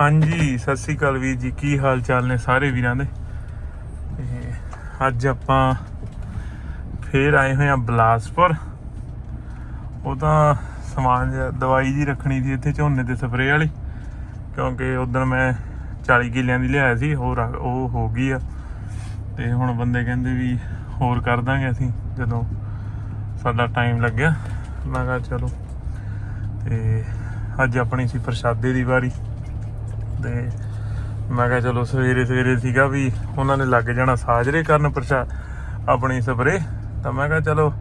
ਹਾਂਜੀ, ਸਤਿ ਸ੍ਰੀ ਅਕਾਲ ਵੀਰ ਜੀ। ਕੀ ਹਾਲ ਚਾਲ ਨੇ ਸਾਰੇ ਵੀਰਾਂ ਦੇ? ਤੇ ਅੱਜ ਆਪਾਂ ਫੇਰ ਆਏ ਹੋਏ ਆ ਬਲਾਸਪੁਰ। ਉਹ ਤਾਂ ਸਮਾਨ ਜਿਹਾ, ਦਵਾਈ ਜੀ ਰੱਖਣੀ ਸੀ ਇੱਥੇ ਝੋਨੇ ਤੇ ਸਪਰੇਅ ਵਾਲੀ। ਕਿਉਂਕਿ ਉਦੋਂ ਮੈਂ 40 ਕਿੱਲਿਆਂ ਦੀ ਲਿਆਇਆ ਸੀ, ਹੋਰ ਆ- ਉਹ ਹੋ ਗਈ ਆ। ਤੇ ਹੁਣ ਬੰਦੇ ਕਹਿੰਦੇ ਵੀ ਹੋਰ ਕਰ ਦਾਂਗੇ ਅਸੀਂ, ਜਦੋਂ ਸਾਡਾ ਟਾਈਮ ਲੱਗਿਆ। ਮੈਂ ਕਿਹਾ ਚਲੋ। ਤੇ ਅੱਜ ਆਪਣੀ ਸੀ ਪ੍ਰਸ਼ਾਦੇ ਦੀ ਵਾਰੀ। ਤੇ ਮੈਂ ਕਿਹਾ ਚਲੋ ਸਵੇਰੇ ਸਵੇਰੇ ਸੀਗਾ ਵੀ ਉਹਨਾਂ ਨੇ ਲੱਗ ਜਾਣਾ ਸਾਜਰੇ ਕਰਨ ਪ੍ਰਸ਼ਾ ਆਪਣੀ ਸਪਰੇ। ਤਾਂ ਮੈਂ ਕਿਹਾ ਚਲੋ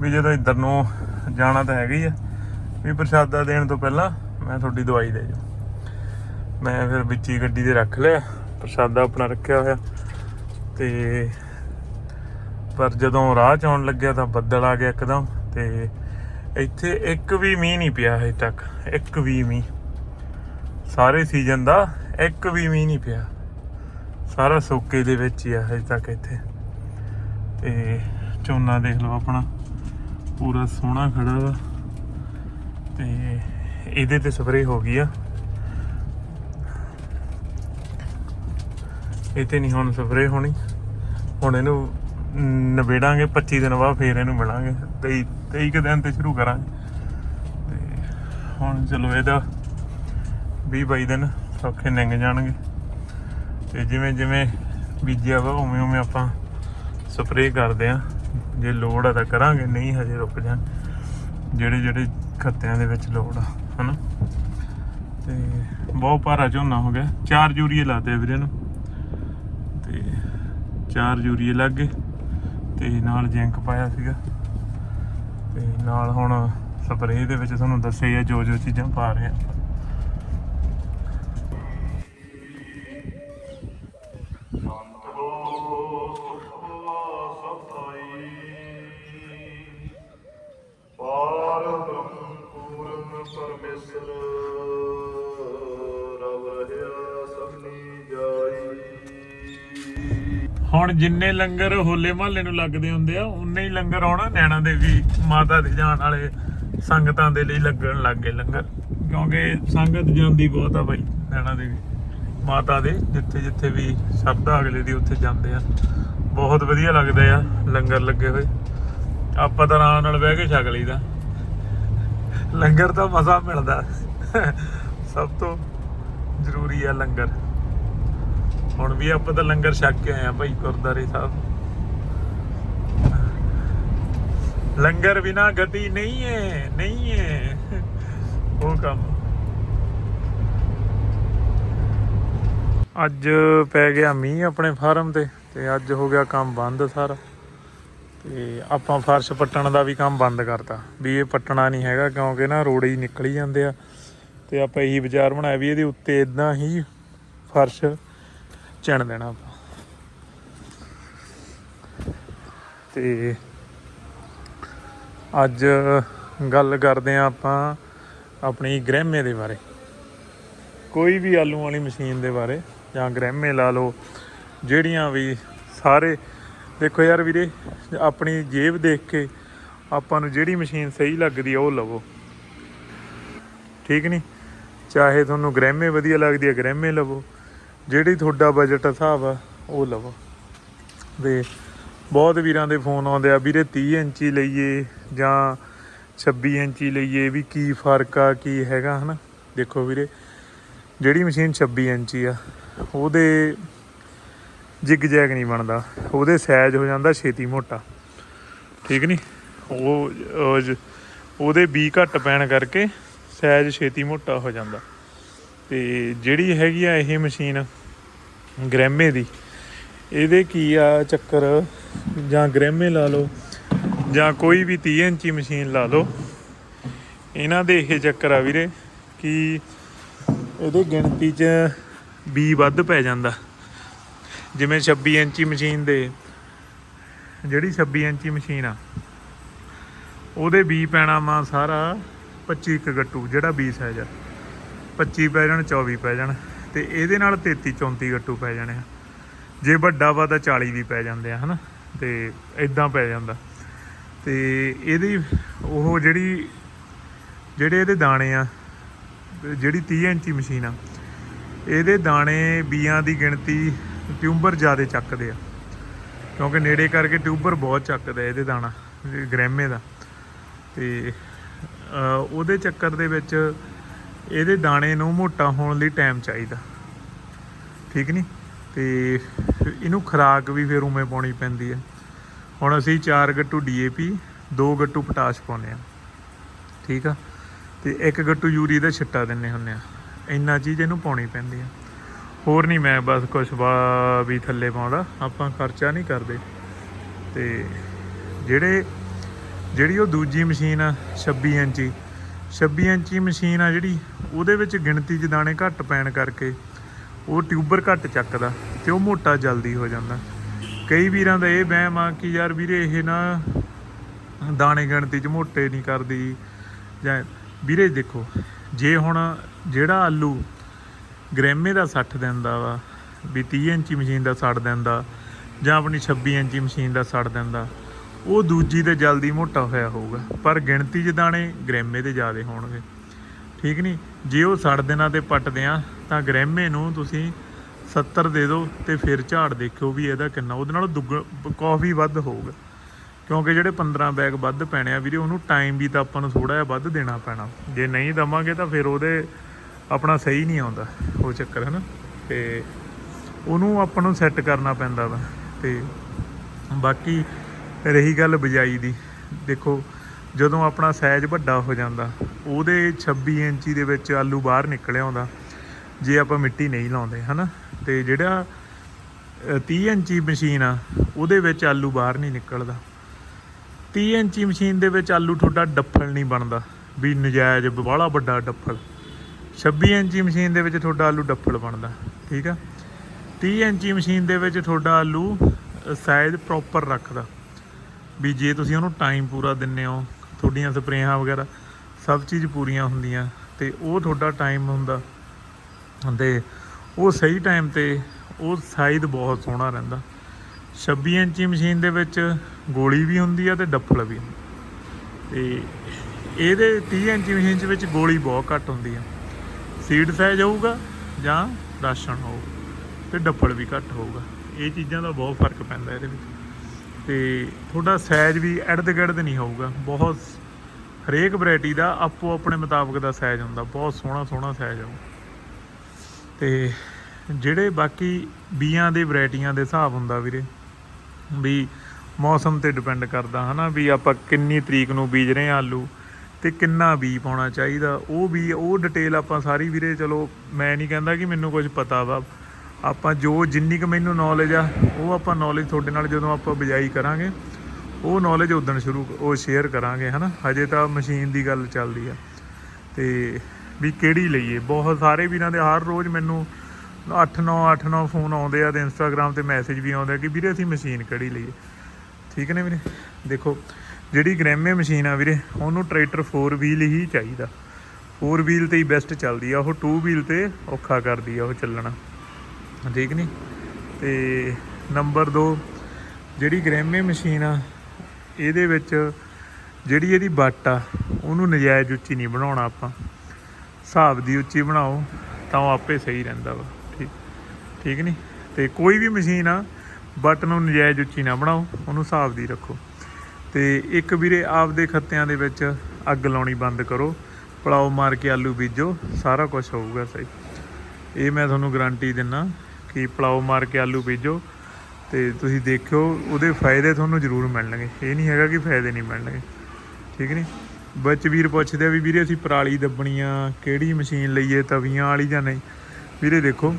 ਵੀ ਜਦੋਂ ਇੱਧਰ ਨੂੰ ਜਾਣਾ ਤਾਂ ਹੈਗਾ ਹੀ ਆ। ਵੀ ਪ੍ਰਸ਼ਾਦਾ ਦੇਣ ਤੋਂ ਪਹਿਲਾਂ ਮੈਂ ਤੁਹਾਡੀ ਦਵਾਈ ਦੇ ਜਾ ਮੈਂ ਫਿਰ ਵਿੱਚ ਹੀ ਗੱਡੀ ਦੇ ਰੱਖ ਲਿਆ, ਪ੍ਰਸ਼ਾਦਾ ਆਪਣਾ ਰੱਖਿਆ ਹੋਇਆ। ਤੇ ਪਰ ਜਦੋਂ ਰਾਹ ਚ ਆਉਣ ਲੱਗਿਆ ਤਾਂ ਬੱਦਲ ਆ ਗਿਆ ਇੱਕਦਮ ਤੇ ਇੱਥੇ ਇੱਕ ਵੀ ਮੀਂਹ ਨਹੀਂ ਪਿਆ ਹਜੇ ਤੱਕ, ਇੱਕ ਵੀ ਮੀਂਹ। ਸਾਰੇ ਸੀਜ਼ਨ ਦਾ ਇੱਕ ਵੀ ਮੀਂਹ ਨਹੀਂ ਪਿਆ। ਸਾਰਾ ਸੋਕੇ ਦੇ ਵਿੱਚ ਹੀ ਆ ਹਜੇ ਤੱਕ ਇੱਥੇ। ਤੇ ਝੋਨਾ ਦੇਖ ਲਓ ਆਪਣਾ, ਪੂਰਾ ਸੋਹਣਾ ਖੜਾ ਵਾ। ਤੇ ਇਹਦੇ ਤੇ ਸਪਰੇਅ ਹੋ ਗਈ ਆ। ਇਹ ਤੇ ਨਹੀਂ ਹੁਣ ਸਪਰੇਅ ਹੋਣੀ। ਹੁਣ ਇਹਨੂੰ ਨਵੇੜਾਂਗੇ 25 ਦਿਨ ਬਾਅਦ ਫੇਰ ਇਹਨੂੰ ਮਿਲਾਂਗੇ। 23 23 ਕੁ ਦਿਨ ਤੇ ਸ਼ੁਰੂ ਕਰਾਂਗੇ। ਤੇ ਹੁਣ ਚਲੋ ਇਹਦਾ 20 22 ਦਿਨ ਸੌਖੇ ਲੰਘ ਜਾਣਗੇ। ਤੇ ਜਿਵੇਂ ਜਿਵੇਂ ਬੀਜਿਆ ਵਾ, ਉਵੇਂ ਉਵੇਂ ਆਪਾਂ ਸਪਰੇਅ ਕਰਦੇ ਆ। ਜੇ ਲੋੜ ਆ ਤਾਂ ਕਰਾਂਗੇ, ਨਹੀਂ ਹਜੇ ਰੁਕ ਜਾਣ। ਜਿਹੜੇ ਜਿਹੜੇ ਖੱਤਿਆਂ ਦੇ ਵਿੱਚ ਲੋੜ ਆ, ਹਨਾ? ਤੇ ਬਹੁਤ ਭਾਰਾ ਝੋਨਾ ਹੋ ਗਿਆ। ਚਾਰ ਯੂਰੀਏ ਲਾਤੇ ਆ ਵੀਰੇ ਨੂੰ। ਤੇ ਚਾਰ ਯੂਰੀਏ ਲੱਗ ਗਏ। ਤੇ ਨਾਲ ਜ਼ਿੰਕ ਪਾਇਆ ਸੀਗਾ। ਤੇ ਨਾਲ ਹੁਣ ਸਪਰੇਅ ਦੇ ਵਿੱਚ ਤੁਹਾਨੂੰ ਦੱਸਿਆ ਆ ਜੋ ਜੋ ਚੀਜ਼ਾਂ ਪਾ ਰਹੇ ਆ। ਹੁਣ ਜਿੰਨੇ ਲੰਗਰ ਹੋਲੇ ਮਹੱਲੇ ਨੂੰ ਲੱਗਦੇ ਹੁੰਦੇ ਆ, ਉਨੇ ਹੀ ਲੰਗਰ ਆਉਣਾ ਨੈਣਾ ਦੇਵੀ ਮਾਤਾ ਦੇ ਜਾਣ ਵਾਲੇ ਸੰਗਤਾਂ ਦੇ ਲਈ ਲੱਗਣ ਲੱਗ ਗਏ ਲੰਗਰ। ਕਿਉਂਕਿ ਸੰਗਤ ਜਾਂਦੀ ਬਹੁਤ ਆ ਬਾਈ ਨੈਣਾ ਦੇਵੀ ਮਾਤਾ ਦੇ, ਜਿੱਥੇ ਜਿੱਥੇ ਵੀ ਸ਼ਰਧਾ ਅਗਲੇ ਦੀ ਉੱਥੇ ਜਾਂਦੇ ਆ। ਬਹੁਤ ਵਧੀਆ ਲੱਗਦੇ ਆ ਲੰਗਰ ਲੱਗੇ ਹੋਏ। ਆਪਾਂ ਤਾਂ ਆਰਾਮ ਨਾਲ ਬਹਿ ਕੇ ਛਕ ਲਈਦਾ। ਲੰਗਰ ਤਾਂ ਮਜ਼ਾ ਮਿਲਦਾ। ਸਭ ਤੋਂ ਜ਼ਰੂਰੀ ਆ ਲੰਗਰ। ਹੁਣ ਵੀ ਆਪਾਂ ਤਾਂ ਲੰਗਰ ਛਕ ਕੇ ਆਏ ਆ ਭਾਈ ਗੁਰਦਾਰੇ ਸਾਹਿਬ। ਲੰਗਰ ਬਿਨਾ ਗਤੀ ਨਹੀਂ ਹੈ ਨਹੀਂ ਹੈ। ਉਹ ਕੰਮ। ਅੱਜ ਪੈ ਗਿਆ ਮੀਂਹ ਆਪਣੇ ਫਾਰਮ ਤੇ ਤੇ ਅੱਜ ਹੋ ਗਿਆ ਕੰਮ ਬੰਦ ਸਾਰਾ। ਤੇ ਆਪਾਂ ਫਰਸ਼ ਪੱਟਣ ਦਾ ਵੀ ਕੰਮ ਬੰਦ ਕਰਤਾ। ਵੀ ਇਹ ਪੱਟਣਾ ਨਹੀਂ ਹੈਗਾ ਕਿਉਂਕਿ ਨਾ ਰੋੜੇ ਹੀ ਨਿਕਲ ਹੀ ਜਾਂਦੇ ਆ। ਤੇ ਆਪਾਂ ਇਹੀ ਵਿਚਾਰ ਬਣਾਇਆ ਵੀ ਇਹਦੇ ਉੱਤੇ ਇਦਾਂ ਹੀ ਫਰਸ਼ ਚਣ ਦੇਣਾ ਆਪਾਂ। ਤੇ ਅੱਜ ਗੱਲ ਕਰਦੇ ਆ ਆਪਾਂ ਆਪਣੀ ਗ੍ਰਹਿਮੇ ਦੇ ਬਾਰੇ। ਕੋਈ ਵੀ ਆਲੂ ਵਾਲੀ ਮਸ਼ੀਨ ਦੇ ਬਾਰੇ ਜਾਂ ਗ੍ਰਹਿਮੇ ਲਾ ਲਓ, ਜਿਹੜੀਆਂ ਵੀ ਸਾਰੇ, ਦੇਖੋ ਯਾਰ ਵੀਰੇ, ਆਪਣੀ ਜੇਬ ਦੇਖ ਕੇ ਆਪਾਂ ਨੂੰ ਜਿਹੜੀ ਮਸ਼ੀਨ ਸਹੀ ਲੱਗਦੀ ਆ, ਉਹ ਲਵੋ। ਠੀਕ ਨਹੀਂ ਚਾਹੇ ਤੁਹਾਨੂੰ ਗ੍ਰਹਿਮੇ ਵਧੀਆ ਲੱਗਦੀ ਆ, ਗ੍ਰਹਿਮੇ ਲਵੋ। ਜਿਹੜੀ ਤੁਹਾਡਾ ਬਜਟ ਹਿਸਾਬ ਆ, ਉਹ ਲਵੋ। ਤੇ ਬਹੁਤ ਵੀਰਾਂ ਦੇ ਫੋਨ ਆਉਂਦੇ ਆ, ਵੀਰੇ 30 ਇੰਚੀ ਲਈਏ ਜਾਂ 26 ਇੰਚੀ ਲਈਏ, ਵੀ ਕੀ ਫ਼ਰਕ ਆ, ਕੀ ਹੈਗਾ, ਹਨਾ? ਦੇਖੋ ਵੀਰੇ, ਜਿਹੜੀ ਮਸ਼ੀਨ 26 ਇੰਚੀ ਆ, ਉਹਦੇ ਜਿਗ ਜੈਗ ਨਹੀਂ ਬਣਦਾ। ਉਹਦੇ ਸਾਈਜ਼ ਹੋ ਜਾਂਦਾ ਛੇਤੀ ਮੋਟਾ। ਠੀਕ ਨਹੀਂ ਉਹ ਉਹਦੇ ਵੀ ਘੱਟ ਪੈਣ ਕਰਕੇ ਸਾਈਜ਼ ਛੇਤੀ ਮੋਟਾ ਹੋ ਜਾਂਦਾ। ਤੇ ਜਿਹੜੀ ਹੈਗੀ ਆ ਇਹ ਮਸ਼ੀਨ ਗ੍ਰੈਮੇ ਦੀ। ਇਹਦੇ ਕੀ ਆ ਚੱਕਰ? ਜਾਂ ਗ੍ਰੈਮੇ ਲਾ ਲਓ, ਜਾਂ ਕੋਈ ਵੀ 30 ਇੰਚੀ ਮਸ਼ੀਨ ਲਾ ਲਓ। ਇਹਨਾਂ ਦੇ ਇਹ ਚੱਕਰ ਆ ਵੀਰੇ, ਕਿ ਇਹਦੇ ਗਿਣਤੀ 'ਚ ਵੀ ਵੱਧ ਪੈ ਜਾਂਦਾ। ਜਿਵੇਂ 26 ਇੰਚੀ ਮਸ਼ੀਨ ਦੇ, ਜਿਹੜੀ 26 ਇੰਚੀ ਮਸ਼ੀਨ ਆ, ਉਹਦੇ ਵੀ ਪੈਣਾ ਵਾ ਸਾਰਾ 25 ਕ ਗੱਟੂ, ਜਿਹੜਾ 20 ਸਾਈਜ਼ ਆ। 25 ਪੈ ਜਾਣ 24 ਪੈ ਜਾਣ। ਤੇ ਇਹਦੇ ਨਾਲ 33 34 ਗੱਟੂ ਪੈ ਜਾਣੇ ਆ। ਜੇ ਵੱਡਾ ਵਾ ਤਾਂ 40 ਵੀ ਪੈ ਜਾਂਦੇ ਆ, ਹਨਾ? ਤੇ ਇਦਾਂ ਪੈ ਜਾਂਦਾ। ਤੇ ਇਹਦੀ ਉਹ ਜਿਹੜੀ, ਜਿਹੜੇ ਇਹਦੇ ਦਾਣੇ ਆ, ਜਿਹੜੀ 30 ਇੰਚੀ ਮਸ਼ੀਨ ਆ, ਇਹਦੇ ਦਾਣੇ ਬੀਆਂ ਦੀ ਗਿਣਤੀ ਟਿਊਬਰ ਜ਼ਿਆਦਾ ਚੱਕਦੇ ਆ। ਕਿਉਂਕਿ ਨੇੜੇ ਕਰਕੇ ਟਿਊਬਰ ਬਹੁਤ ਚੱਕਦਾ ਇਹਦੇ ਦਾਣਾ ਇਹ ਗ੍ਰੈਮੇ ਦਾ। ਤੇ ਉਹਦੇ ਚੱਕਰ ਦੇ ਵਿੱਚ ਇਹਦੇ ਦਾਣੇ ਨੂੰ ਮੋਟਾ ਹੋਣ ਲਈ ਟਾਈਮ ਚਾਹੀਦਾ। ਠੀਕ ਨਹੀਂ ਤੇ ਇਹਨੂੰ ਖੁਰਾਕ ਵੀ ਫਿਰ ਉਵੇਂ ਪਾਉਣੀ ਪੈਂਦੀ ਹੈ ਹੁਣ ਅਸੀਂ 4 ਗੱਟੂ ਡੀਏਪੀ 2 ਗੱਟੂ ਪੋਟਾਸ਼ ਪਾਉਂਦੇ ਆ। ਠੀਕ ਆ? ਤੇ ਇੱਕ ਗੱਟੂ ਯੂਰੀ ਦਾ ਛਿੱਟਾ ਦਿੰਨੇ ਹੁੰਨੇ ਆ। ਇੰਨਾ ਚੀਜ਼ ਇਹਨੂੰ ਪਾਉਣੀ ਪੈਂਦੀ ਆ। ਹੋਰ ਨਹੀਂ ਮੈਂ ਬਸ ਕੁਛ ਵਾ ਵੀ ਥੱਲੇ ਪਾਉਂਦਾ। ਆਪਾਂ ਖਰਚਾ ਨਹੀਂ ਕਰਦੇ। ਤੇ ਜਿਹੜੇ, ਜਿਹੜੀ ਉਹ ਦੂਜੀ ਮਸ਼ੀਨ ਆ 26 ਇੰਚੀ 26 ਇੰਚੀ ਮਸ਼ੀਨ ਆ ਜਿਹੜੀ, ਉਹਦੇ ਵਿੱਚ ਗਿਣਤੀ 'ਚ ਦਾਣੇ ਘੱਟ ਪੈਣ ਕਰਕੇ ਉਹ ਟਿਊਬਰ ਘੱਟ ਚੱਕਦਾ ਤੇ ਉਹ ਮੋਟਾ ਜਲਦੀ ਹੋ ਜਾਂਦਾ। ਕਈ ਵੀਰਾਂ ਦਾ ਇਹ ਵਹਿਮ ਆ ਕਿ ਯਾਰ ਵੀਰੇ, ਇਹ ਨਾ ਦਾਣੇ ਗਿਣਤੀ 'ਚ ਮੋਟੇ ਨਹੀਂ ਕਰਦੀ ਜਾਂ, ਵੀਰੇ ਦੇਖੋ, ਜੇ ਹੁਣ ਜਿਹੜਾ ਆਲੂ ਗ੍ਰੈਮੇ ਦਾ 60 ਦਿੰਦਾ ਵਾ, ਵੀ 30 ਇੰਚੀ ਮਸ਼ੀਨ ਦਾ 60 ਦਿੰਦਾ ਜਾਂ ਆਪਣੀ 26 ਇੰਚੀ ਮਸ਼ੀਨ ਦਾ 60 ਦਿੰਦਾ ਉਹ ਦੂਜੀ ਤੇ ਜਲਦੀ ਮੋਟਾ ਹੋਇਆ ਹੋਊਗਾ, ਪਰ ਗਿਣਤੀ 'ਚ ਦਾਣੇ ਗ੍ਰੈਮੇ ਦੇ ਜ਼ਿਆਦੇ ਹੋਣਗੇ। ਠੀਕ ਨਹੀਂ ਜੇ ਉਹ 60 ਦਿਨਾਂ ਤੇ ਪੱਟਦੇ ਆ, ਤਾਂ ਗ੍ਰੈਮੇ ਨੂੰ ਤੁਸੀਂ 70 ਦੇ ਦਿਓ ਤੇ ਫਿਰ ਝਾੜ ਦੇਖਿਓ ਵੀ ਇਹਦਾ ਕਿੰਨਾ, ਉਹਦੇ ਨਾਲ ਦੁੱਗ ਕਾਫੀ ਵੱਧ ਹੋਊਗਾ। ਕਿਉਂਕਿ ਜਿਹੜੇ 15 ਬੈਗ ਵੱਧ ਪੈਣੇ ਆ ਵੀਰੇ, ਉਹਨੂੰ ਟਾਈਮ ਵੀ ਤਾਂ ਆਪਾਂ ਨੂੰ ਥੋੜਾ ਜਿਹਾ ਵੱਧ ਦੇਣਾ ਪੈਣਾ। ਜੇ ਨਹੀਂ ਦਵਾਂਗੇ ਤਾਂ ਫਿਰ ਉਹਦੇ ਆਪਣਾ ਸਹੀ ਨਹੀਂ ਆਉਂਦਾ, ਉਹ ਚੱਕਰ ਹੈ ਨਾ ਤੇ ਉਹਨੂੰ ਆਪਾਂ ਨੂੰ ਸੈੱਟ ਕਰਨਾ ਪੈਂਦਾ ਵਾ। ਤੇ ਬਾਕੀ ਰਹੀ ਗੱਲ ਬਿਜਾਈ ਦੀ। ਦੇਖੋ ਜਦੋਂ ਆਪਣਾ ਸਾਈਜ਼ ਵੱਡਾ ਹੋ ਜਾਂਦਾ ਉਹਦੇ 26 ਇੰਚੀ ਦੇ ਵਿੱਚ ਆਲੂ ਬਾਹਰ ਨਿਕਲ ਆਉਂਦਾ ਜੇ ਆਪਾਂ ਮਿੱਟੀ ਨਹੀਂ ਲਾਉਂਦੇ ਹਨਾ? ਤੇ ਜਿਹੜਾ ਅ, 30 ਇੰਚੀ ਮਸ਼ੀਨ ਆ ਉਹਦੇ ਵਿੱਚ ਆਲੂ ਬਾਹਰ ਨਹੀਂ ਨਿਕਲਦਾ। 30 ਇੰਚੀ ਮਸ਼ੀਨ ਦੇ ਵਿੱਚ ਆਲੂ ਤੁਹਾਡਾ ਡੱਫਲ ਨਹੀਂ ਬਣਦਾ ਵੀ ਨਜਾਇਜ਼ ਬਾਹਲਾ ਵੱਡਾ ਡੱਫਲ। 26 ਇੰਚੀ ਮਸ਼ੀਨ ਦੇ ਵਿੱਚ ਤੁਹਾਡਾ ਆਲੂ ਡੱਫਲ ਬਣਦਾ ਠੀਕ ਆ? 30 ਇੰਚੀ ਮਸ਼ੀਨ ਦੇ ਵਿੱਚ ਤੁਹਾਡਾ ਆਲੂ ਸਾਈਜ਼ ਪ੍ਰੋਪਰ ਰੱਖਦਾ। ਵੀ ਜੇ ਤੁਸੀਂ ਉਹਨੂੰ ਟਾਈਮ ਪੂਰਾ ਦਿੰਨੇ ਹੋ, ਤੁਹਾਡੀਆਂ ਸਪਰੇਆਂ ਵਗੈਰਾ, ਸਭ ਚੀਜ਼ ਪੂਰੀਆਂ ਹੁੰਦੀਆਂ ਤੇ ਉਹ ਤੁਹਾਡਾ ਟਾਈਮ ਹੁੰਦਾ ਤੇ ਉਹ ਸਹੀ ਟਾਈਮ ਤੇ ਉਹ ਸਾਈਜ਼ ਬਹੁਤ ਸੋਹਣਾ ਰਹਿੰਦਾ। 26 ਇੰਚੀ ਮਸ਼ੀਨ ਦੇ ਵਿੱਚ ਗੋਲੀ ਵੀ ਹੁੰਦੀ ਆ ਤੇ ਡੱਫਲ ਵੀ ਤੇ ਇਹਦੇ 30 ਇੰਚੀ ਮਸ਼ੀਨ ਦੇ ਵਿੱਚ ਗੋਲੀ ਬਹੁਤ ਘੱਟ ਹੁੰਦੀ ਆ। ਸੀਡ ਸਾਈਜ਼ ਹੋਊਗਾ ਜਾਂ ਰਾਸ਼ਨ ਹੋਊ ਤੇ ਡੱਫਲ ਵੀ ਘੱਟ ਹੋਊਗਾ। ਇਹ ਚੀਜ਼ਾਂ ਦਾ ਬਹੁਤ ਫ਼ਰਕ ਪੈਂਦਾ ਇਹਦੇ ਵਿੱਚ। ਤੇ ਤੁਹਾਡਾ ਸਾਈਜ਼ ਵੀ ਅੜਦ ਗੜਦ ਨਹੀਂ ਹੋਊਗਾ। ਬਹੁਤ ਹਰੇਕ ਵੈਰਾਈਟੀ ਦਾ ਆਪੋ ਆਪਣੇ ਮੁਤਾਬਕ ਦਾ ਸਾਈਜ਼ ਹੁੰਦਾ। ਬਹੁਤ ਸੋਹਣਾ ਸੋਹਣਾ ਸਾਈਜ਼ ਆਊ ਤੇ ਜਿਹੜੇ ਬਾਕੀ ਬੀਆਂ ਦੇ ਵੈਰਾਈਟੀਆਂ ਦੇ ਹਿਸਾਬ ਹੁੰਦਾ ਵੀਰੇ, ਵੀ ਮੌਸਮ ਤੇ ਡਿਪੈਂਡ ਕਰਦਾ ਹਨਾ, ਵੀ ਆਪਾਂ ਕਿੰਨੀ ਤਰੀਕ ਨੂੰ ਬੀਜ ਰਹੇ ਹਾਂ ਆਲੂ ਤੇ ਕਿੰਨਾ ਬੀ ਪਾਉਣਾ ਚਾਹੀਦਾ। ਉਹ ਵੀ, ਉਹ ਡਿਟੇਲ ਆਪਾਂ ਸਾਰੀ ਵੀਰੇ, ਚਲੋ ਮੈਂ ਨਹੀਂ ਕਹਿੰਦਾ ਕਿ ਮੈਨੂੰ ਕੁਝ ਪਤਾ ਵਾ। ਆਪਾਂ ਜੋ ਜਿੰਨੀ ਕੁ ਮੈਨੂੰ ਨੌਲੇਜ ਆ, ਉਹ ਆਪਾਂ ਨੌਲੇਜ ਤੁਹਾਡੇ ਨਾਲ ਜਦੋਂ ਆਪਾਂ ਬਿਜਾਈ ਕਰਾਂਗੇ, ਉਹ ਨੌਲੇਜ ਉਦੋਂ ਸ਼ੁਰੂ ਉਹ ਸ਼ੇਅਰ ਕਰਾਂਗੇ, ਹਨਾ? ਹਜੇ ਤਾਂ ਮਸ਼ੀਨ ਦੀ ਗੱਲ ਚੱਲਦੀ ਆ। ਤੇ ਵੀ ਕਿਹੜੀ ਲਈਏ? ਬਹੁਤ ਸਾਰੇ ਵੀਰਾਂ ਦੇ ਹਰ ਰੋਜ਼ ਮੈਨੂੰ 8-9 8-9 ਫੋਨ ਆਉਂਦੇ ਆ ਤੇ ਇੰਸਟਾਗ੍ਰam ਤੇ ਮੈਸੇਜ ਵੀ ਆਉਂਦੇ ਆ ਕਿ ਵੀਰੇ ਅਸੀਂ ਮਸ਼ੀਨ ਕਿਹੜੀ ਲਈਏ? ਠੀਕ ਨੇ ਵੀਰੇ? ਦੇਖੋ, ਜਿਹੜੀ ਗ੍ਰੈਮੇ ਮਸ਼ੀਨ ਆ ਵੀਰੇ, ਉਹਨੂੰ ਟਰੈਕਟਰ 4 ਵੀਲ ਹੀ ਚਾਹੀਦਾ। 4 ਵੀਲ ਤੇ ਹੀ ਬੈਸਟ ਚੱਲਦੀ ਆ, ਉਹ 2 ਵੀਲ ਤੇ ਔਖਾ ਕਰਦੀ ਆ ਉਹ ਚੱਲਣਾ। ਠੀਕ ਨਹੀਂ ਤੇ ਨੰਬਰ 2 ਜਿਹੜੀ ਗ੍ਰੈਮੇ ਮਸ਼ੀਨ ਆ, ਇਹਦੇ ਵਿੱਚ ਜਿਹੜੀ ਇਹਦੀ ਬੱਟ ਆ, ਉਹਨੂੰ ਨਜਾਇਜ਼ ਉੱਚੀ ਨਹੀਂ ਬਣਾਉਣਾ ਆਪਾਂ। ਹਿਸਾਬ ਦੀ ਉੱਚੀ ਬਣਾਓ, ਤਾਂ ਉਹ ਆਪੇ ਸਹੀ ਰਹਿੰਦਾ ਵਾ, ਠੀਕ ਠੀਕ ਨਹੀਂ ਤੇ ਕੋਈ ਵੀ ਮਸ਼ੀਨ ਆ ਬੱਟ ਨੂੰ ਨਜਾਇਜ਼ ਉੱਚੀ ਨਾ ਬਣਾਓ, ਉਹਨੂੰ ਹਿਸਾਬ ਦੀ ਰੱਖੋ। ਤੇ ਇੱਕ ਵੀਰੇ, ਆਪਦੇ ਖੱਤਿਆਂ ਦੇ ਵਿੱਚ ਅੱਗ ਲਾਉਣੀ ਬੰਦ ਕਰੋ, ਪਲਾਓ ਮਾਰ ਕੇ ਆਲੂ ਬੀਜੋ, ਸਾਰਾ ਕੁਝ ਹੋਊਗਾ ਸਹੀ। ਇਹ ਮੈਂ ਤੁਹਾਨੂੰ ਗਾਰੰਟੀ ਦਿੰਨਾ ਕਿ ਪਲਾਓ ਮਾਰ ਕੇ ਆਲੂ ਬੀਜੋ ਤੇ ਤੁਸੀਂ ਦੇਖਿਓ, ਉਹਦੇ ਫਾਇਦੇ ਤੁਹਾਨੂੰ ਜ਼ਰੂਰ ਮਿਲਣਗੇ। ਇਹ ਨਹੀਂ ਹੈਗਾ ਕਿ ਫਾਇਦੇ ਨਹੀਂ ਮਿਲਣਗੇ। ਠੀਕ ਨਹੀਂ ਵਿੱਚ ਵੀਰ ਪੁੱਛਦੇ ਆ ਵੀ ਵੀਰੇ ਅਸੀਂ ਪਰਾਲੀ ਦੱਬਣੀ ਆ ਕਿਹੜੀ ਮਸ਼ੀਨ ਲਈਏ, ਤਵੀਆਂ ਵਾਲੀ ਜਾਂ ਨਹੀਂ? ਵੀਰੇ ਦੇਖੋ,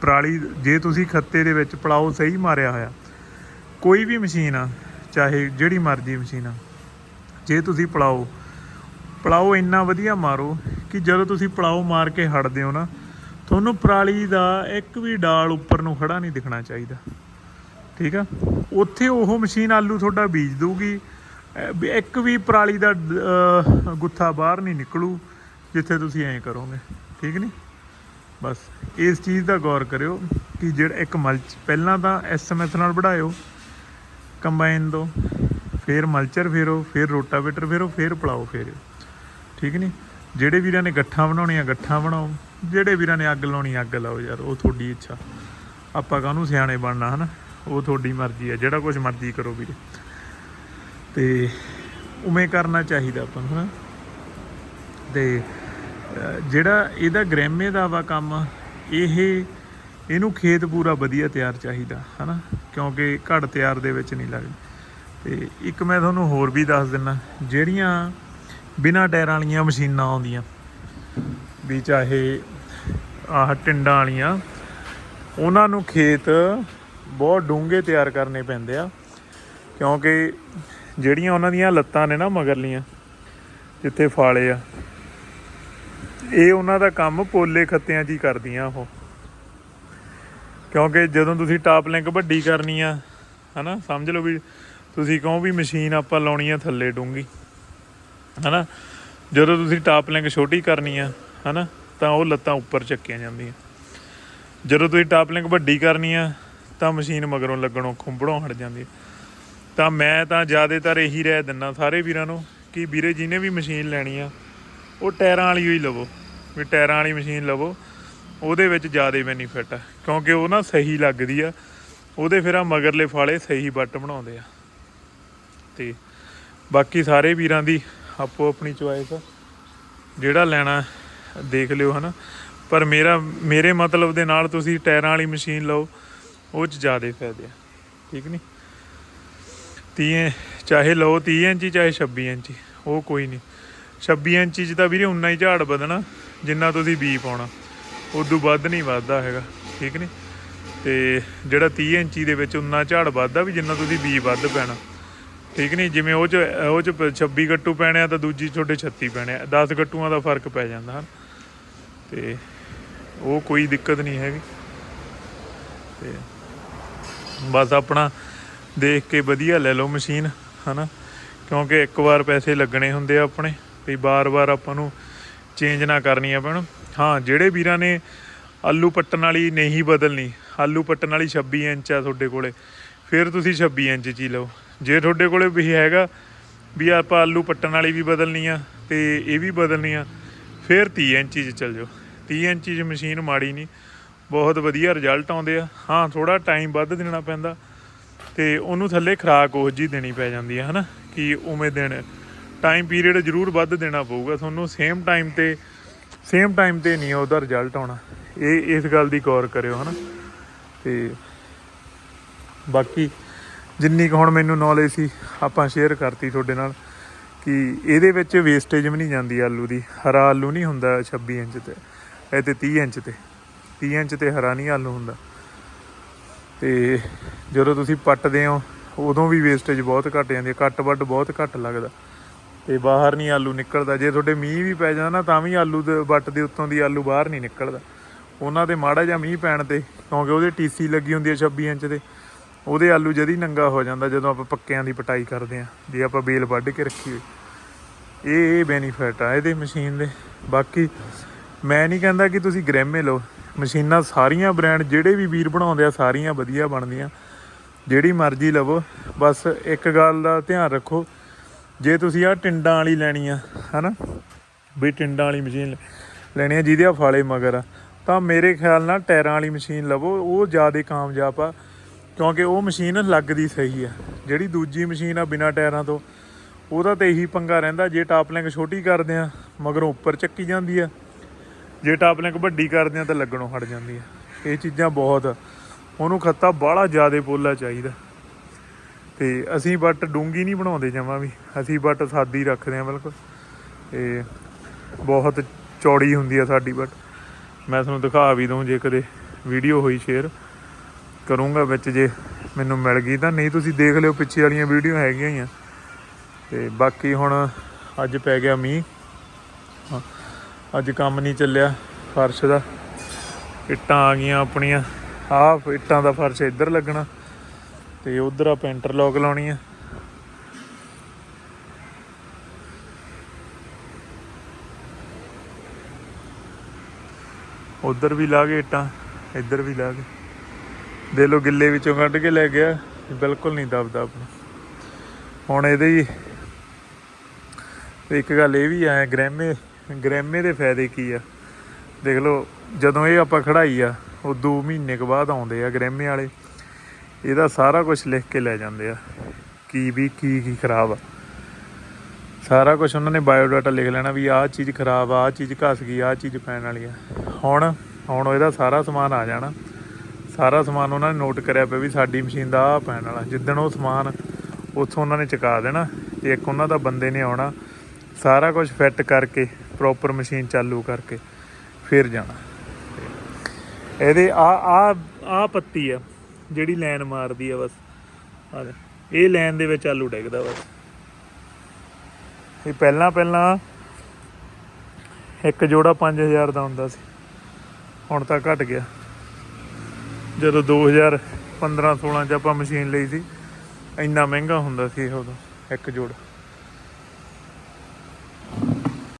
ਪਰਾਲੀ ਜੇ ਤੁਸੀਂ ਖੱਤੇ ਦੇ ਵਿੱਚ ਪਲਾਓ ਸਹੀ ਮਾਰਿਆ ਹੋਇਆ, ਕੋਈ ਵੀ ਮਸ਼ੀਨ ਆ, ਚਾਹੇ ਜਿਹੜੀ ਮਰਜ਼ੀ ਮਸ਼ੀਨ ਆ, ਜੇ ਤੁਸੀਂ ਪਲਾਓ ਪਲਾਓ ਇੰਨਾ ਵਧੀਆ ਮਾਰੋ ਕਿ ਜਦੋਂ ਤੁਸੀਂ ਪਲਾਓ ਮਾਰ ਕੇ ਹਟਦੇ ਹੋ ਨਾ ਤੁਹਾਨੂੰ ਪਰਾਲੀ ਦਾ ਇੱਕ ਵੀ ਡਾਲ ਉੱਪਰ ਨੂੰ ਖੜਾ ਨਹੀਂ ਦਿਖਣਾ ਚਾਹੀਦਾ। ਠੀਕ ਆ? ਉੱਥੇ ਉਹ ਮਸ਼ੀਨ ਆਲੂ ਤੁਹਾਡਾ ਬੀਜ ਦਊਗੀ। ਇੱਕ ਵੀ ਪਰਾਲੀ ਦਾ ਗੁੱਥਾ ਬਾਹਰ ਨਹੀਂ ਨਿਕਲੂ, ਜਿੱਥੇ ਤੁਸੀਂ ਐਂ ਕਰੋਗੇ। ਠੀਕ ਨਹੀਂ? ਬਸ, ਇਸ ਚੀਜ਼ ਦਾ ਗੌਰ ਕਰਿਓ ਕਿ ਜਿਹੜਾ ਇੱਕ ਮਲਚ, ਪਹਿਲਾਂ ਤਾਂ ਐਸਐਮਐਸ ਨਾਲ ਵਧਾਇਓ ਕੰਬਾਈਨ ਤੋਂ। ਫਿਰ ਮਲਚਰ ਫੇਰੋ, ਫਿਰ ਰੋਟਾਵੇਟਰ ਫੇਰੋ, ਫਿਰ ਪਲਾਓ ਫੇਰਿਓ। ਠੀਕ ਨਹੀਂ? ਜਿਹੜੇ ਵੀਰਾਂ ਨੇ ਗੱਠਾਂ ਬਣਾਉਣੀਆਂ, ਗੱਠਾਂ ਬਣਾਓ। ਜਿਹੜੇ ਵੀਰਾਂ ਨੇ ਅੱਗ ਲਾਉਣੀ ਅੱਗ ਲਾਓ ਯਾਰ ਉਹ ਤੁਹਾਡੀ ਇੱਛਾ। ਆਪਾਂ ਕਾਹਨੂੰ ਸਿਆਣੇ ਬਣਨਾ ਹਨਾ? ਉਹ ਤੁਹਾਡੀ ਮਰਜ਼ੀ ਹੈ ਜਿਹੜਾ ਕੁਝ ਮਰਜ਼ੀ ਕਰੋ ਵੀਰੇ। ਤੇ ਉਵੇਂ ਕਰਨਾ ਚਾਹੀਦਾ ਆਪਾਂ ਨੂੰ ਹਨਾ? ਤੇ ਅਹ, ਜਿਹੜਾ ਇਹਦਾ ਗ੍ਰੈਮੇ ਦਾ ਵਾ ਕੰਮ ਇਹ ਇਹਨੂੰ ਖੇਤ ਪੂਰਾ ਵਧੀਆ ਤਿਆਰ ਚਾਹੀਦਾ ਹਨਾ? ਕਿਉਂਕਿ ਘੜ ਤਿਆਰ ਦੇ ਵਿੱਚ ਨਹੀਂ ਲੱਗਦੀ। ਤੇ ਇੱਕ ਮੈਂ ਤੁਹਾਨੂੰ ਹੋਰ ਵੀ ਦੱਸ ਦਿੰਨਾ ਜਿਹੜੀਆਂ ਬਿਨਾ ਟਾਇਰਾਂ ਵਾਲੀਆਂ ਮਸ਼ੀਨਾਂ ਆਉਂਦੀਆਂ ਵੀ ਚਾਹੇ ਆਹ ਟਿੰਡਾਂ ਵਾਲੀਆਂ, ਉਹਨਾਂ ਨੂੰ ਖੇਤ ਬਹੁਤ ਡੂੰਘੇ ਤਿਆਰ ਕਰਨੇ ਪੈਂਦੇ ਆ, ਕਿਉਂਕਿ ਜਿਹੜੀਆਂ ਉਹਨਾਂ ਦੀਆਂ ਲੱਤਾਂ ਨੇ ਨਾ ਮਗਰਲੀਆਂ, ਜਿੱਥੇ ਫਾਲੇ ਆ, ਇਹ ਉਹਨਾਂ ਦਾ ਕੰਮ ਪੋਲੇ ਖੱਤਿਆਂ 'ਚ ਹੀ ਕਰਦੀਆਂ ਉਹ। ਕਿਉਂਕਿ ਜਦੋਂ ਤੁਸੀਂ ਟਾਪ ਲਿੰਕ ਵੱਡੀ ਕਰਨੀ ਆ, ਹਨਾ, ਸਮਝ ਲਓ ਵੀ ਤੁਸੀਂ ਕਹੋ ਵੀ ਮਸ਼ੀਨ ਆਪਾਂ ਲਾਉਣੀ ਆ ਥੱਲੇ ਡੂੰਗੀ ਹਨਾ ਜਦੋਂ ਤੁਸੀਂ ਟਾਪ ਲਿੰਕ ਛੋਟੀ ਕਰਨੀ ਆ, ਹਨਾ, ਤਾਂ ਉਹ ਲੱਤਾਂ ਉੱਪਰ ਚੱਕੀਆਂ ਜਾਂਦੀਆਂ ਜਦੋਂ ਤੁਸੀਂ ਟਾਪ ਲਿੰਕ ਵੱਡੀ ਕਰਨੀ ਆ, ਤਾਂ ਮਸ਼ੀਨ ਮਗਰੋਂ ਲੱਗਣੋਂ ਖੁੰਬੜੋਂ ਹਟ ਜਾਂਦੀ ਆ। ਤਾਂ ਮੈਂ ਤਾਂ ਜ਼ਿਆਦਾਤਰ ਇਹੀ ਰਹਿ ਦਿੰਨਾ ਸਾਰੇ ਵੀਰਾਂ ਨੂੰ ਕਿ ਵੀਰੇ ਜਿਹਨੇ ਵੀ ਮਸ਼ੀਨ ਲੈਣੀ ਆ, ਉਹ ਟਾਇਰਾਂ ਵਾਲੀ ਹੀ ਲਵੋ, ਵੀ ਟਾਇਰਾਂ ਵਾਲੀ ਮਸ਼ੀਨ ਲਵੋ, ਉਹਦੇ ਵਿੱਚ ਜ਼ਿਆਦਾ ਬੈਨੀਫਿਟ ਆ, ਕਿਉਂਕਿ ਉਹ ਨਾ ਸਹੀ ਲੱਗਦੀ ਆ, ਉਹਦੇ ਫਿਰ ਆ ਮਗਰਲੇ ਫਾਲੇ ਸਹੀ ਬੱਟ ਬਣਾਉਂਦੇ ਆ ਤੇ ਬਾਕੀ ਸਾਰੇ ਵੀਰਾਂ ਦੀ ਆਪੋ ਆਪਣੀ ਚੁਆਇਸ ਆ। ਜਿਹੜਾ ਲੈਣਾ, ਦੇਖ ਲਿਓ ਹਨਾ। ਪਰ ਮੇਰਾ, ਮੇਰੇ ਮਤਲਬ ਦੇ ਨਾਲ ਤੁਸੀਂ ਟਾਇਰਾਂ ਵਾਲੀ ਮਸ਼ੀਨ ਲਓ, ਉਹ ਚ ਜ਼ਿਆਦਾ ਫਾਇਦੇ ਆ। ਠੀਕ ਨਹੀਂ 30 ਚਾਹੇ ਲਓ 30 ਇੰਚੀ ਚਾਹੇ 26 ਇੰਚੀ ਉਹ ਕੋਈ ਨਹੀਂ 26 ਇੰਚੀ ਚ ਤਾਂ ਵੀਰੇ ਉਨਾ ਹੀ ਝਾੜ ਵਧਣਾ, ਜਿੰਨਾ ਤੁਸੀਂ ਬੀ ਪਾਉਣਾ। ਉਦੋਂ ਵੱਧ ਨਹੀਂ ਵੱਧਦਾ ਹੈਗਾ, ਠੀਕ ਨਹੀਂ ਤੇ ਜਿਹੜਾ 30 ਇੰਚੀ ਦੇ ਵਿੱਚ ਉਨਾ ਝਾੜ ਵੱਧਦਾ ਵੀ ਜਿੰਨਾ ਤੁਸੀਂ ਬੀ ਵੱਧ ਪੈਣਾ। ਠੀਕ ਨਹੀਂ, ਜਿਵੇਂ ਉਹ ਚ ਉਹ ਚ ਪ- 26 ਗੱਟੂ ਪੈਣੇ ਆ ਤਾਂ ਦੂਜੀ ਛੋਟੇ 36 ਪੈਣੇ ਆ। 10 ਗੱਟੂਆਂ ਦਾ ਫ਼ਰਕ ਪੈ ਜਾਂਦਾ ਹਨ। ਤੇ ਉਹ ਕੋਈ ਦਿੱਕਤ ਨਹੀਂ ਹੈਗੀ। ਤੇ ਬਸ ਆਪਣਾ ਦੇਖ ਕੇ ਵਧੀਆ ਲੈ ਲਓ ਮਸ਼ੀਨ, ਹਨਾ। ਕਿਉਂਕਿ ਇੱਕ ਵਾਰ ਪੈਸੇ ਲੱਗਣੇ ਹੁੰਦੇ ਆ ਆਪਣੇ, ਵੀ ਬਾਰ-ਬਾਰ ਆਪਾਂ ਨੂੰ ਚੇਂਜ ਨਾ ਕਰਨੀਆਂ ਪੈਣ। ਹਾਂ, ਜਿਹੜੇ ਵੀਰਾਂ ਨੇ ਆਲੂ ਪੱਟਣ ਵਾਲੀ ਨਹੀਂ ਬਦਲਣੀ, ਆਲੂ ਪੱਟਣ ਵਾਲੀ 26 ਇੰਚ ਆ ਤੁਹਾਡੇ ਕੋਲੇ, ਫਿਰ ਤੁਸੀਂ 26 ਇੰਚ 'ਚ ਹੀ ਲਓ। ਜੇ ਤੁਹਾਡੇ ਕੋਲੇ ਵੀ ਹੈਗਾ ਵੀ ਆਪਾਂ ਆਲੂ ਪੱਟਣ ਵਾਲੀ ਵੀ ਬਦਲਣੀ ਆ ਤੇ ਇਹ ਵੀ ਬਦਲਣੀ ਆ, ਫਿਰ 30 ਇੰਚੀ 'ਚ ਚੱਲ ਜਾਓ। 30 ਇੰਚੀ 'ਚ ਮਸ਼ੀਨ ਮਾੜੀ ਨਹੀਂ, ਬਹੁਤ ਵਧੀਆ ਰਿਜ਼ਲਟ ਆਉਂਦੇ ਆ। ਹਾਂ ਥੋੜਾ ਟਾਈਮ ਵੱਧ ਦੇਣਾ ਪੈਂਦਾ ਤੇ ਉਹਨੂੰ ਥੱਲੇ ਖਰਾਕ ਉਹ ਜੀ ਦੇਣੀ ਪੈ ਜਾਂਦੀ ਹੈ ਹਨਾ? ਕਿ ਉਵੇਂ ਦੇਣ। ਟਾਈਮ ਪੀਰੀਅਡ ਜ਼ਰੂਰ ਵੱਧ ਦੇਣਾ ਪਊਗਾ। ਤੁਹਾਨੂੰ ਸੇਮ ਟਾਈਮ ਤੇ ਸੇਮ ਟਾਈਮ ਤੇ ਨਹੀਂ ਉਹਦਾ ਰਿਜ਼ਲਟ ਆਉਣਾ। ਇਹ, ਇਸ ਗੱਲ ਦੀ ਗੌਰ ਕਰਿਓ, ਹਨਾ? ਤੇ ਬਾਕੀ ਜਿੰਨੀ ਕੁ ਹੁਣ ਮੈਨੂੰ ਨੌਲੇਜ ਸੀ, ਆਪਾਂ ਸ਼ੇਅਰ ਕਰਤੀ ਤੁਹਾਡੇ ਨਾਲ ਕਿ ਇਹਦੇ ਵਿੱਚ ਵੇਸਟੇਜ ਵੀ ਨਹੀਂ ਜਾਂਦੀ ਆਲੂ ਦੀ। ਹਰਾ ਆਲੂ ਨਹੀਂ ਹੁੰਦਾ 26 ਇੰਚ ਤੇ, ਇਹ ਤੇ 30 ਇੰਚ ਤੇ। 30 ਇੰਚ ਤੇ ਹਰਾ ਨਹੀਂ ਆਲੂ ਹੁੰਦਾ। ਤੇ ਜਦੋਂ ਤੁਸੀਂ ਪੱਟਦੇ ਹੋ, ਉਦੋਂ ਵੀ ਵੇਸਟੇਜ ਬਹੁਤ ਘਟ ਜਾਂਦੀ ਹੈ ਕੱਟ ਵੱਡ ਬਹੁਤ ਘੱਟ ਲੱਗਦਾ। ਤੇ ਬਾਹਰ ਨਹੀਂ ਆਲੂ ਨਿਕਲਦਾ। ਜੇ ਤੁਹਾਡੇ ਮੀਂਹ ਵੀ ਪੈ ਜਾਂਦਾ ਨਾ, ਤਾਂ ਵੀ ਆਲੂ ਦੇ ਵੱਟ ਦੇ ਉੱਤੋਂ ਦੀ ਆਲੂ ਬਾਹਰ ਨਹੀਂ ਨਿਕਲਦਾ। ਉਹਨਾਂ ਤੇ ਮਾੜਾ ਜਿਹਾ ਮੀਂਹ ਪੈਣ ਤੇ, ਕਿਉਂਕਿ ਉਹਦੇ ਟੀਸੀ ਲੱਗੀ ਹੁੰਦੀ ਹੈ 26 ਇੰਚ 'ਤੇ। ਉਹਦੇ ਆਲੂ ਜਦੀ ਨੰਗਾ ਹੋ ਜਾਂਦਾ ਜਦੋਂ ਆਪਾਂ ਪੱਕਿਆਂ ਦੀ ਪਟਾਈ ਕਰਦੇ ਆ ਜੇ ਆਪਾਂ ਬੇਲ ਵੱਢ ਕੇ ਰੱਖੀ ਹੋਈ। ਇਹ ਇਹ ਬੈਨੀਫਿਟ ਆ ਇਹਦੇ ਮਸ਼ੀਨ ਦੇ। ਬਾਕੀ ਮੈਂ ਨਹੀਂ ਕਹਿੰਦਾ ਕਿ ਤੁਸੀਂ ਗ੍ਰੈਮੇ ਲਓ। ਮਸ਼ੀਨਾਂ ਸਾਰੀਆਂ ਬ੍ਰਾਂਡ ਜਿਹੜੇ ਵੀ ਵੀਰ ਬਣਾਉਂਦੇ ਆ, ਸਾਰੀਆਂ ਵਧੀਆ ਬਣਦੀਆਂ। ਜਿਹੜੀ ਮਰਜ਼ੀ ਲਵੋ। ਬਸ ਇੱਕ ਗੱਲ ਦਾ ਧਿਆਨ ਰੱਖੋ, ਜੇ ਤੁਸੀਂ ਆ ਟਿੰਡਾਂ ਵਾਲੀ ਲੈਣੀ ਆ ਹਨਾ? ਵੀ ਟਿੰਡਾਂ ਵਾਲੀ ਮਸ਼ੀਨ ਲੈਣੀ ਆ ਜਿਹਦੇ ਆ ਫਾਲੇ ਮਗਰ ਆ। ਤਾਂ ਮੇਰੇ ਖਿਆਲ ਨਾਲ ਟਾਇਰਾਂ ਵਾਲੀ ਮਸ਼ੀਨ ਲਵੋ, ਉਹ ਜ਼ਿਆਦਾ ਕਾਮਯਾਬ ਆ। ਕਿਉਂਕਿ ਉਹ ਮਸ਼ੀਨ ਲੱਗਦੀ ਸਹੀ ਆ। ਜਿਹੜੀ ਦੂਜੀ ਮਸ਼ੀਨ ਆ ਬਿਨਾ ਟਾਇਰਾਂ ਤੋਂ, ਉਹਦਾ ਤੇ ਇਹੀ ਪੰਗਾ ਰਹਿੰਦਾ, ਜੇ ਟਾਪ ਲਿੰਕ ਛੋਟੀ ਕਰਦੇ ਆ, ਮਗਰੋਂ ਉੱਪਰ ਚੱਕੀ ਜਾਂਦੀ ਆ। ਜੇ ਟਾਪ ਲਿੰਕ ਵੱਡੀ ਕਰਦੇ ਆ ਤਾਂ ਲੱਗਣੋਂ ਹਟ ਜਾਂਦੀ ਆ। ਇਹ ਚੀਜ਼ਾਂ ਬਹੁਤ ਉਹਨੂੰ ਖੱਤਾ ਬਾਹਲਾ ਜ਼ਿਆਦਾ ਪੋਲਾ ਚਾਹੀਦਾ। ਤੇ ਅਸੀਂ ਬੱਟ ਡੂੰਗੀ ਨਹੀਂ ਬਣਾਉਂਦੇ ਜਮਾਂ ਵੀ। ਅਸੀਂ ਬੱਟ ਸਾਦੀ ਰੱਖਦੇ ਆ ਬਿਲਕੁਲ। ਤੇ ਬਹੁਤ ਚੌੜੀ ਹੁੰਦੀ ਆ ਸਾਡੀ ਬੱਟ। ਮੈਂ ਤੁਹਾਨੂੰ ਦਿਖਾ ਵੀ ਦਊਂ ਜੇ ਕਦੇ ਵੀਡੀਓ ਹੋਈ ਸ਼ੇਅਰ ਕਰੂੰਗਾ ਵਿੱਚ ਜੇ ਮੈਨੂੰ ਮਿਲ ਗਈ ਤਾਂ, ਨਹੀਂ ਤੁਸੀਂ ਦੇਖ ਲਿਓ, ਪਿੱਛੇ ਵਾਲੀਆਂ ਵੀਡੀਓ ਹੈਗੀਆਂ ਹੀ ਆ। ਤੇ ਬਾਕੀ ਹੁਣ ਅੱਜ ਪੈ ਗਿਆ ਮੀਂਹ। ਅੱਜ ਕੰਮ ਨਹੀਂ ਚੱਲਿਆ ਫਰਸ਼ ਦਾ। ਇੱਟਾਂ ਆ ਗਈਆਂ ਆਪਣੀਆਂ। ਆਹ ਇੱਟਾਂ ਦਾ ਫਰਸ਼ ਇੱਧਰ ਲੱਗਣਾ। ਤੇ ਉਧਰ ਆ ਇੰਟਰਲੌਕ ਲਾਉਣੀ ਆ। ਉਧਰ ਵੀ ਲਾ ਗਏ ਇੱਟਾਂ, ਇੱਧਰ ਵੀ ਲਾ ਗਏ ਦੇ ਲੋ ਗਿੱਲੇ ਵਿੱਚੋਂ ਕੱਢ ਕੇ ਲੈ ਗਿਆ। ਬਿਲਕੁਲ ਨਹੀਂ ਦਬਦਾ ਆਪਣਾ। ਹੁਣ ਇਹਦੇ ਹੀ ਇੱਕ ਗੱਲ ਇਹ ਵੀ ਆ ਗ੍ਰੈਮੇ ਗ੍ਰੈਮੇ ਦੇ ਫਾਇਦੇ ਕੀ ਆ? ਦੇਖ ਲਓ, ਜਦੋਂ ਇਹ ਆਪਾਂ ਖੜਾਈ ਆ, ਉਹ 2 ਮਹੀਨੇ ਕੁ ਬਾਅਦ ਆਉਂਦੇ ਆ ਗ੍ਰੈਮੇ ਵਾਲੇ। ਇਹਦਾ ਸਾਰਾ ਕੁਝ ਲਿਖ ਕੇ ਲੈ ਜਾਂਦੇ ਆ, ਕੀ ਵੀ, ਕੀ ਕੀ ਖਰਾਬ ਆ। ਸਾਰਾ ਕੁਝ ਉਹਨਾਂ ਨੇ ਬਾਇਓ ਡਾਟਾ ਲਿਖ ਲੈਣਾ ਵੀ ਆਹ ਚੀਜ਼ ਖਰਾਬ ਆ, ਆਹ ਚੀਜ਼ ਘਸ ਗਈ, ਆਹ ਚੀਜ਼ ਪੈਣ ਵਾਲੀ ਆ। ਹੁਣ ਹੁਣ ਇਹਦਾ ਸਾਰਾ ਸਮਾਨ ਆ ਜਾਣਾ। ਸਾਰਾ ਸਮਾਨ ਉਹਨਾਂ ਨੇ ਨੋਟ ਕਰਿਆ ਪਿਆ ਵੀ ਸਾਡੀ ਮਸ਼ੀਨ ਦਾ ਆਹ ਪੈਣ ਵਾਲਾ। ਜਿੱਦਣ ਉਹ ਸਮਾਨ ਉੱਥੋਂ ਉਹਨਾਂ ਨੇ ਚੁਕਾ ਦੇਣਾ, ਤੇ ਇੱਕ ਉਹਨਾਂ ਦਾ ਬੰਦੇ ਨੇ ਆਉਣਾ, ਸਾਰਾ ਕੁਝ ਫਿੱਟ ਕਰਕੇ ਪ੍ਰੋਪਰ ਮਸ਼ੀਨ ਚਾਲੂ ਕਰਕੇ ਫਿਰ ਜਾਣਾ। ਇਹਦੇ ਆ ਆ ਆ ਪੱਤੀ ਆ, ਜਿਹੜੀ ਲਾਈਨ ਮਾਰਦੀ ਆ ਬਸ। ਆ ਇਹ ਲਾਈਨ ਦੇ ਵਿੱਚ ਆਲੂ ਡਿੱਗਦਾ ਬਸ। ਇਹ ਪਹਿਲਾਂ ਪਹਿਲਾਂ ਇੱਕ ਜੋੜਾ 5000 ਦਾ ਹੁੰਦਾ ਸੀ। ਹੁਣ ਤਾਂ ਘਟ ਗਿਆ। ਜਦੋਂ 2015 16 ਚ ਆਪਾਂ ਮਸ਼ੀਨ ਲਈ ਸੀ, ਇੰਨਾ ਮਹਿੰਗਾ ਹੁੰਦਾ ਸੀ ਇਹ ਉਦੋਂ, ਇੱਕ ਜੋੜ।